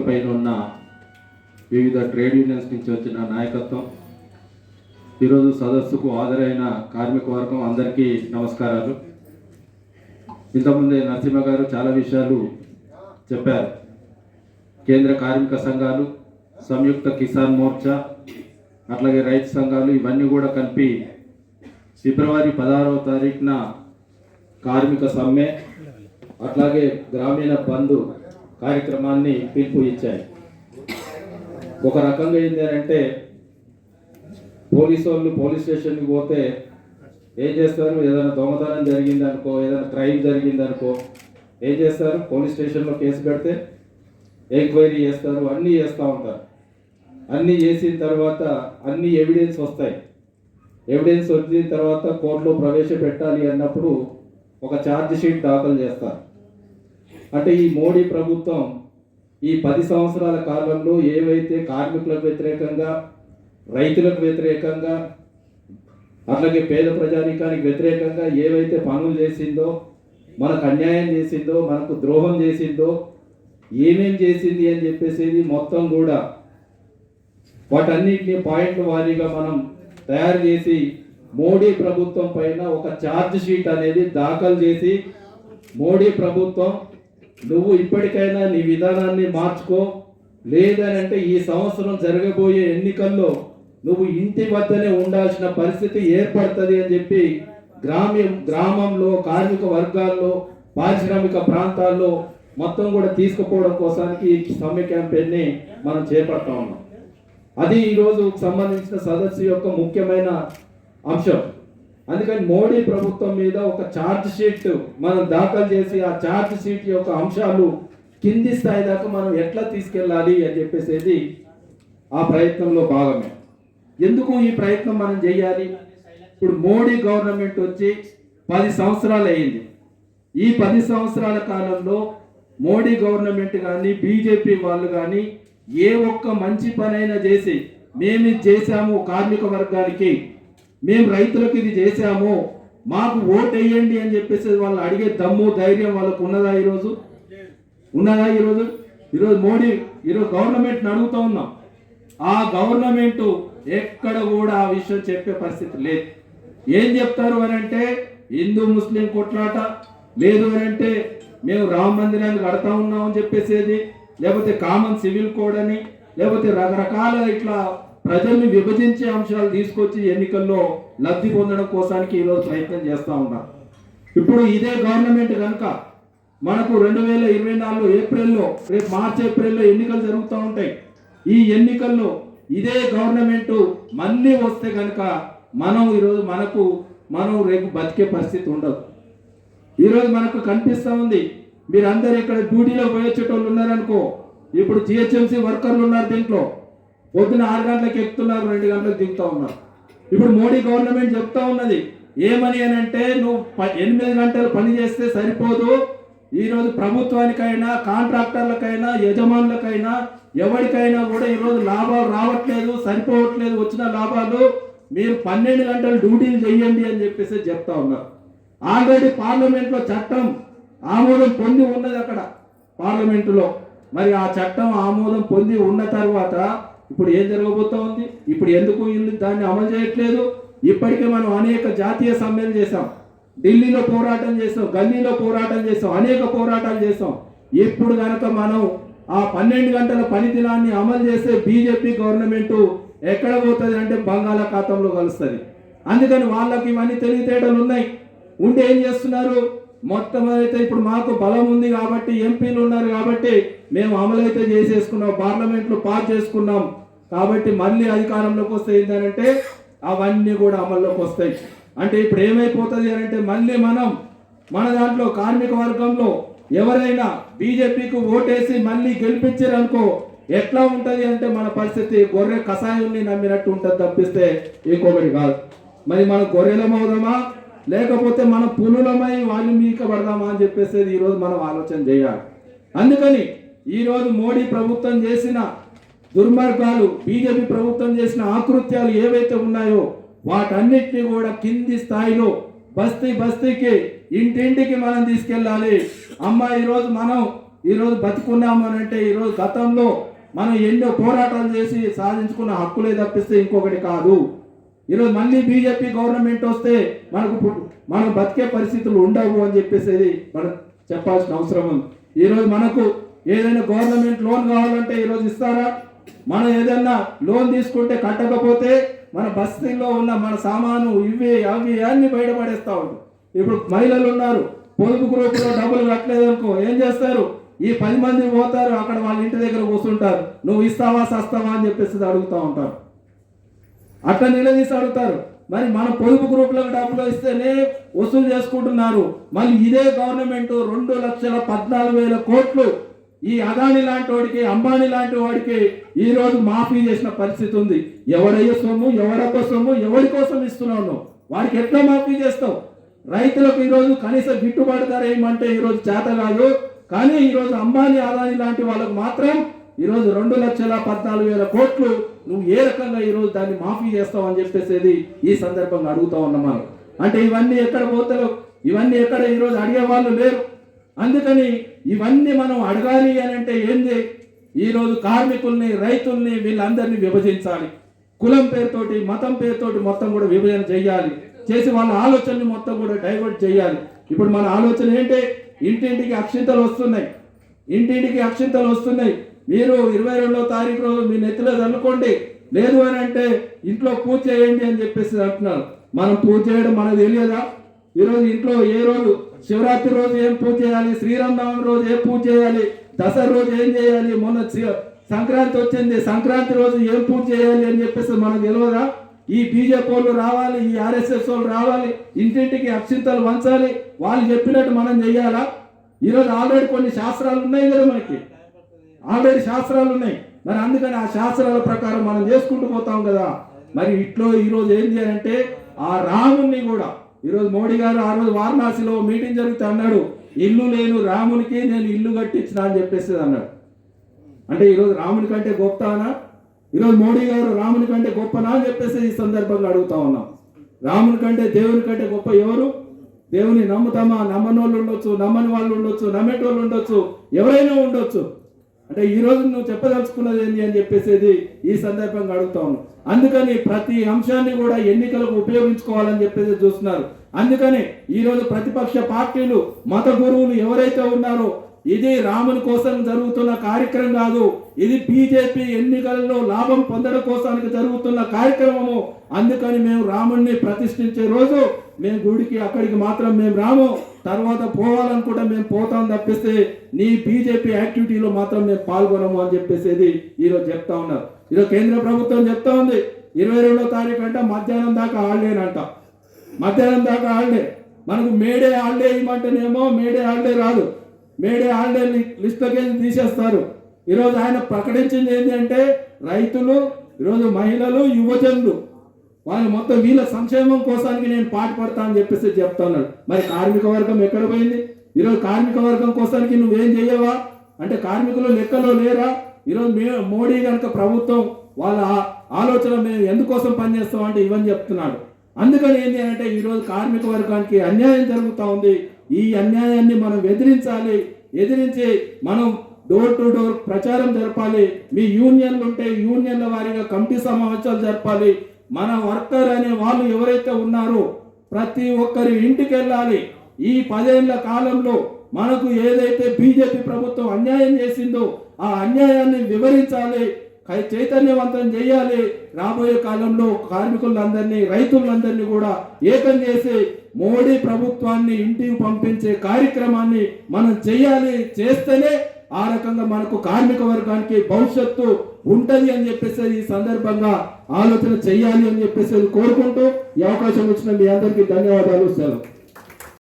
పైన ఉన్న వివిధ ట్రేడ్ యూనియన్స్ నుంచి వచ్చిన నాయకత్వం ఈరోజు సదస్సుకు హాజరైన కార్మిక వర్గం అందరికీ నమస్కారాలు. ఇంతకుముందే నరసింహ గారు చాలా విషయాలు చెప్పారు. కేంద్ర కార్మిక సంఘాలు సంయుక్త కిసాన్ మోర్చా అట్లాగే రైతు సంఘాలు ఇవన్నీ కూడా కలిపి ఫిబ్రవరి పదహారవ తారీఖున కార్మిక సమ్మె అట్లాగే గ్రామీణ బంధు కార్యక్రమాన్ని పిలుపు ఇచ్చాయి. ఒక రకంగా ఏంటి అంటే పోలీసు వాళ్ళు పోలీస్ స్టేషన్కి పోతే ఏం చేస్తారు? ఏదైనా దొంగతనం జరిగింది అనుకో ఏదైనా క్రైమ్ జరిగింది అనుకో ఏం చేస్తారు? పోలీస్ స్టేషన్లో కేసు పెడితే ఎంక్వైరీ చేస్తారు అన్నీ చేస్తూ ఉంటారు. అన్నీ చేసిన తర్వాత అన్ని ఎవిడెన్స్ వస్తాయి. ఎవిడెన్స్ వచ్చిన తర్వాత కోర్టులో ప్రవేశపెట్టాలి అన్నప్పుడు ఒక ఛార్జ్ షీట్ దాఖలు చేస్తారు. అంటే ఈ మోడీ ప్రభుత్వం ఈ పది సంవత్సరాల కాలంలో ఏవైతే కార్మికులకు వ్యతిరేకంగా రైతులకు వ్యతిరేకంగా అట్లాగే పేద ప్రజానీకానికి వ్యతిరేకంగా ఏవైతే పనులు చేసిందో మనకు అన్యాయం చేసిందో మనకు ద్రోహం చేసిందో ఏమేం చేసింది అని చెప్పేసి మొత్తం కూడా వాటన్నిటిని పాయింట్ల వారీగా మనం తయారు చేసి మోడీ ప్రభుత్వం పైన ఒక ఛార్జ్ షీట్ అనేది దాఖలు చేసి మోడీ ప్రభుత్వం నువ్వు ఇప్పటికైనా నీ విధానాన్ని మార్చుకో. లేదనంటే ఈ సంవత్సరం జరగబోయే ఎన్నికల్లో నువ్వు ఇంటి వద్దనే ఉండాల్సిన పరిస్థితి ఏర్పడుతుంది అని చెప్పి గ్రామ్యం గ్రామంలో కార్మిక వర్గాల్లో పారిశ్రామిక ప్రాంతాల్లో మొత్తం కూడా తీసుకుపోవడం కోసానికి ఈ సమ్మె క్యాంపెయిన్ని మనం చేపడతా ఉన్నాం. అది ఈరోజు సంబంధించిన సదస్సు యొక్క ముఖ్యమైన అంశం. అందుకని మోడీ ప్రభుత్వం మీద ఒక ఛార్జ్ షీట్ మనం దాఖలు చేసి ఆ ఛార్జ్ షీట్ యొక్క అంశాలు కింది స్థాయి దాకా మనం ఎట్లా తీసుకెళ్ళాలి అని చెప్పేసేది ఆ ప్రయత్నంలో భాగమే. ఎందుకు ఈ ప్రయత్నం మనం చేయాలి? ఇప్పుడు మోడీ గవర్నమెంట్ వచ్చి పది సంవత్సరాలు అయింది. ఈ పది సంవత్సరాల కాలంలో మోడీ గవర్నమెంట్ కానీ బీజేపీ వాళ్ళు కానీ ఏ ఒక్క మంచి పనైనా చేసి మేము చేశాము కార్మిక వర్గానికి మేము రైతులకు ఇది చేశాము మాకు ఓట్ వేయండి అని చెప్పేసి వాళ్ళు అడిగే దమ్ము ధైర్యం వాళ్ళకు ఉన్నదా ఈరోజు? ఉన్నదా ఈరోజు? ఈరోజు మోడీ ఈరోజు గవర్నమెంట్ని అడుగుతూ ఉన్నాం. ఆ గవర్నమెంట్ ఎక్కడ కూడా ఆ విషయం చెప్పే పరిస్థితి లేదు. ఏం చెప్తారు అని అంటే హిందూ ముస్లిం కొట్లాట. లేదు అని అంటే మేము రామ మందిరాన్ని కడతా ఉన్నామని చెప్పేసేది. లేకపోతే కామన్ సివిల్ కోడ్ అని లేకపోతే రకరకాల ఇట్లా ప్రజల్ని విభజించే అంశాలు తీసుకొచ్చి ఎన్నికల్లో లబ్ధి పొందడం కోసానికి ఈరోజు ప్రయత్నం చేస్తూ ఉన్నారు ఇప్పుడు ఇదే గవర్నమెంట్ కనుక మనకు రెండు వేల ఇరవై నాలుగు ఏప్రిల్లో రేపు మార్చి ఏప్రిల్లో ఎన్నికలు జరుగుతూ ఉంటాయి. ఈ ఎన్నికల్లో ఇదే గవర్నమెంట్ మళ్ళీ వస్తే కనుక మనం ఈరోజు మనకు మనం రేపు బతికే పరిస్థితి ఉండదు. ఈరోజు మనకు కనిపిస్తూ ఉంది మీరందరూ ఇక్కడ డ్యూటీలో పోయొచ్చేటోళ్ళు ఉన్నారనుకో ఇప్పుడు జిహెచ్ఎంసీ వర్కర్లు ఉన్నారు దీంట్లో. పొద్దున ఆరు గంటలకు ఎక్కుతున్నారు రెండు గంటలకు దిగుతూ ఉన్నారు. ఇప్పుడు మోడీ గవర్నమెంట్ చెప్తా ఉన్నది ఏమని అని అంటే నువ్వు ఎనిమిది గంటలు పని చేస్తే సరిపోదు. ఈరోజు ప్రభుత్వానికైనా కాంట్రాక్టర్లకైనా యజమానులకైనా ఎవరికైనా కూడా ఈరోజు లాభాలు రావట్లేదు సరిపోవట్లేదు వచ్చిన లాభాలు. మీరు పన్నెండు గంటలు డ్యూటీలు చేయండి అని చెప్పేసి చెప్తా ఉన్నారు. ఆల్రెడీ పార్లమెంట్లో చట్టం ఆమోదం పొంది ఉన్నది అక్కడ పార్లమెంటులో. మరి ఆ చట్టం ఆమోదం పొంది ఉన్న తర్వాత ఇప్పుడు ఏం జరగబోతా ఉంది? ఇప్పుడు ఎందుకు వీళ్ళు దాన్ని అమలు చేయట్లేదు? ఇప్పటికే మనం అనేక జాతీయ సమ్మెలు చేసాం ఢిల్లీలో పోరాటం చేసాం గల్లీలో పోరాటం చేసాం అనేక పోరాటాలు చేసాం ఇప్పుడు కనుక మనం ఆ పన్నెండు గంటల పని దినాన్ని అమలు చేసే బీజేపీ గవర్నమెంట్ ఎక్కడ పోతుంది అంటే బంగాళాఖాతంలో కలుస్తుంది. అందుకని వాళ్ళకి ఇవన్నీ తెలివితేటలు ఉన్నాయి. ఉండి ఏం చేస్తున్నారు? మొత్తం అయితే ఇప్పుడు మాకు బలం ఉంది కాబట్టి ఎంపీలు ఉన్నారు కాబట్టి మేము అమలైతే చేసేసుకున్నాం పార్లమెంట్లో పాస్ చేసుకున్నాం. కాబట్టి మళ్ళీ అధికారంలోకి వస్తే ఏంటంటే అవన్నీ కూడా అమల్లోకి వస్తాయి. అంటే ఇప్పుడు ఏమైపోతుంది అని అంటే మళ్ళీ మనం మన దాంట్లో కార్మిక వర్గంలో ఎవరైనా బీజేపీకి ఓటేసి మళ్ళీ గెలిపించారనుకో ఎట్లా ఉంటుంది అంటే మన పరిస్థితి గొర్రె కషాయాన్ని నమ్మినట్టు ఉంటుంది తప్పిస్తే ఇంకొకటి కాదు. మరి మన గొర్రెలమవుదామా లేకపోతే మనం పులులమై వాళ్ళు మీక పడదామా అని చెప్పేసి ఈరోజు మనం ఆలోచన చేయాలి. అందుకని ఈరోజు మోడీ ప్రభుత్వం చేసిన దుర్మార్గాలు బీజేపీ ప్రభుత్వం చేసిన ఆకృత్యాలు ఏవైతే ఉన్నాయో వాటన్నిటిని కూడా కింది స్థాయిలో బస్తీ బస్తీకి ఇంటింటికి మనం తీసుకెళ్ళాలి. అమ్మ ఈరోజు మనం ఈరోజు బతుకున్నాము అని అంటే ఈరోజు గతంలో మనం ఎన్నో పోరాటాలు చేసి సాధించుకున్న హక్కులే తప్పిస్తే ఇంకొకటి కాదు. ఈరోజు మళ్ళీ బీజేపీ గవర్నమెంట్ వస్తే మనకు మనం బతికే పరిస్థితులు ఉండవు అని చెప్పేసి మనం చెప్పాల్సిన అవసరం ఉంది. ఈరోజు మనకు ఏదైనా గవర్నమెంట్ లోన్ కావాలంటే ఈరోజు ఇస్తారా? మనం ఏదైనా లోన్ తీసుకుంటే కట్టకపోతే మన బస్తీల్లో ఉన్న మన సామాను ఇవి అవి అన్ని బయటపడేస్తా ఉంటాం ఇప్పుడు మహిళలు ఉన్నారు పొదుపు గ్రూపులో డబ్బులు కట్టలేదు అనుకో ఏం చేస్తారు? ఈ పది మంది పోతారు అక్కడ వాళ్ళ ఇంటి దగ్గర కూర్చుంటారు. నువ్వు ఇస్తావా సస్తావా అని చెప్పేసి అడుగుతూ ఉంటారు. అట్లా నిలదీసి అడుగుతారు. మరి మన పొదుపు గ్రూపులకు డబ్బులు ఇస్తేనే వసూలు చేసుకుంటున్నారు. మళ్ళీ ఇదే గవర్నమెంట్ రెండు లక్షల పద్నాలుగు వేల కోట్లు ఈ అదాని లాంటి వాడికి అంబానీ లాంటి వాడికి ఈ రోజు మాఫీ చేసిన పరిస్థితి ఉంది. ఎవడయ్యే సొమ్ము ఎవడబ్బ సొమ్ము ఎవరి కోసం ఇస్తున్నావు వాడికి ఎట్లా మాఫీ చేస్తావు? రైతులకు ఈరోజు కనీస గిట్టుబాటు ధర ఏమంటే ఈరోజు చేత కాదు. కానీ ఈరోజు అంబానీ అదాని లాంటి వాళ్ళకు మాత్రం ఈరోజు రెండు లక్షల పద్నాలుగు వేల కోట్లు నువ్వు ఏ రకంగా ఈరోజు దాన్ని మాఫీ చేస్తావు అని చెప్పేసేది ఈ సందర్భంగా అడుగుతా ఉన్నాం అంటే ఇవన్నీ ఎక్కడ పోతారు ఇవన్నీ ఎక్కడ ఈరోజు అడిగే వాళ్ళు లేరు. అందుకని ఇవన్నీ మనం అడగాలి అని అంటే ఏంది? ఈరోజు కార్మికుల్ని రైతుల్ని వీళ్ళందరినీ విభజించాలి. కులం పేరుతోటి మతం పేరుతోటి మొత్తం కూడా విభజన చేయాలి. చేసి వాళ్ళ ఆలోచనని మొత్తం కూడా డైవర్ట్ చేయాలి. ఇప్పుడు మన ఆలోచన ఏంటి? ఇంటింటికి అక్షింతలు వస్తున్నాయి. ఇంటింటికి అక్షింతలు వస్తున్నాయి. మీరు ఇరవై రెండవ తారీఖు రోజు మీ నెత్తిలో చల్లుకోండి. లేదు అని అంటే ఇంట్లో పూజ చేయండి అని చెప్పేసి అంటున్నారు. మనం పూజ చేయడం మనకు తెలియదా? ఈరోజు ఇంట్లో ఏ రోజు? శివరాత్రి రోజు ఏం పూజ చేయాలి? శ్రీరామనవమి రోజు ఏం పూజ చేయాలి? దసరా రోజు ఏం చేయాలి? మొన్న సంక్రాంతి వచ్చింది. సంక్రాంతి రోజు ఏం పూజ చేయాలి అని చెప్పేసి మనకు తెలియదా ఈ బీజేపీ వాళ్ళు రావాలి ఈ ఆర్ఎస్ఎస్ వాళ్ళు రావాలి ఇంటింటికి అక్షింతలు వంచాలి వాళ్ళు చెప్పినట్టు మనం చెయ్యాలా? ఈరోజు ఆల్రెడీ కొన్ని శాస్త్రాలు ఉన్నాయి కదా మనకి. ఆల్రెడీ శాస్త్రాలు ఉన్నాయి. మరి అందుకని ఆ శాస్త్రాల ప్రకారం మనం చేసుకుంటూ పోతాం కదా. మరి ఇట్లో ఈరోజు ఏం చేయాలంటే ఆ రాముణ్ణి కూడా ఈరోజు మోడీ గారు ఆ రోజు వారణాసిలో మీటింగ్ జరిగితే అన్నాడు ఇల్లు లేను రామునికి నేను ఇల్లు కట్టించిన అని చెప్పేసి అన్నాడు. అంటే ఈరోజు రాముని కంటే గొప్పనా? ఈరోజు మోడీ గారు రాముని కంటే గొప్పనా అని చెప్పేసి ఈ సందర్భంగా అడుగుతా ఉన్నాం. రాముని కంటే దేవుని కంటే గొప్ప ఎవరు? దేవుని నమ్ముతామా? నమ్మని వాళ్ళు ఉండొచ్చు నమ్మని వాళ్ళు ఉండొచ్చు నమ్మేటోళ్ళు ఉండొచ్చు ఎవరైనా ఉండొచ్చు. అంటే ఈ రోజు నువ్వు చెప్పదలుచుకున్నది ఏంటి అని చెప్పేసేది ఈ సందర్భంగా అడుగుతా ఉన్నాం అందుకని ప్రతి అంశాన్ని కూడా ఎన్నికలకు ఉపయోగించుకోవాలని చెప్పేసి చూస్తున్నారు. అందుకని ఈ రోజు ప్రతిపక్ష పార్టీలు మత గురువులు ఎవరైతే ఉన్నారో ఇది రాముని కోసం జరుగుతున్న కార్యక్రమం కాదు ఇది బీజేపీ ఎన్నికలలో లాభం పొందడం కోసానికి జరుగుతున్న కార్యక్రమము. అందుకని మేము రాముణ్ణి ప్రతిష్ఠించే రోజు మేము గుడికి అక్కడికి మాత్రం మేము రాము. తర్వాత పోవాలనుకుంటే మేము పోతాం తప్పిస్తే నీ బీజేపీ యాక్టివిటీలో మాత్రం మేము పాల్గొనము అని చెప్పేసేది ఈరోజు చెప్తా ఉన్నారు. ఈరోజు కేంద్ర ప్రభుత్వం చెప్తా ఉంది. ఇరవై రెండో తారీఖు అంట మధ్యాహ్నం దాకా ఆడలేనంట మధ్యాహ్నం దాకా ఆడలే మనకు మేడే ఆడలే ఇవ్వమంటేనేమో మేడే ఆడలే రాదు. మేడే ఆడలే లిస్ట్లోకి తీసేస్తారు. ఈరోజు ఆయన ప్రకటించింది ఏంటంటే రైతులు ఈరోజు మహిళలు యువజనులు వాళ్ళు మొత్తం వీళ్ళ సంక్షేమం కోసానికి నేను పాటుపడతా అని చెప్పేసి చెప్తున్నాడు. మరి కార్మిక వర్గం ఎక్కడ పోయింది? ఈరోజు కార్మిక వర్గం కోసానికి నువ్వేం చేయవా అంటే కార్మికులు లెక్కలో లేరా? ఈరోజు మే మోడీ కనుక ప్రభుత్వం వాళ్ళ ఆలోచన మేము ఎందుకోసం పనిచేస్తాం అంటే ఇవని చెప్తున్నాడు. అందుకని ఏంటి అంటే ఈరోజు కార్మిక వర్గానికి అన్యాయం జరుగుతూ ఉంది. ఈ అన్యాయాన్ని మనం ఎదిరించాలి. ఎదిరించి మనం డోర్ టు డోర్ ప్రచారం జరపాలి. మీ యూనియన్లు ఉంటే యూనియన్ల వారిగా కమిటీ సమావేశాలు జరపాలి. మన వర్కర్ అనే వాళ్ళు ఎవరైతే ఉన్నారో ప్రతి ఒక్కరి ఇంటికి వెళ్ళాలి. ఈ పదేళ్ళ కాలంలో మనకు ఏదైతే బీజేపీ ప్రభుత్వం అన్యాయం చేసిందో ఆ అన్యాయాన్ని వివరించాలి. చైతన్యవంతం చేయాలి. రాబోయే కాలంలో కార్మికులందరినీ రైతులందరినీ కూడా ఏకం చేసి మోడీ ప్రభుత్వాన్ని ఇంటికి పంపించే కార్యక్రమాన్ని మనం చేయాలి. చేస్తేనే ఆ రకంగా మనకు కార్మిక వర్గానికి భవిష్యత్తు ఉంటది అని చెప్పేసి ఈ సందర్భంగా ఆలోచన చేయాలి అని చెప్పేసి కోరుకుంటూ ఈ అవకాశం ఇచ్చిన మీ అందరికీ ధన్యవాదాలు సెలవు.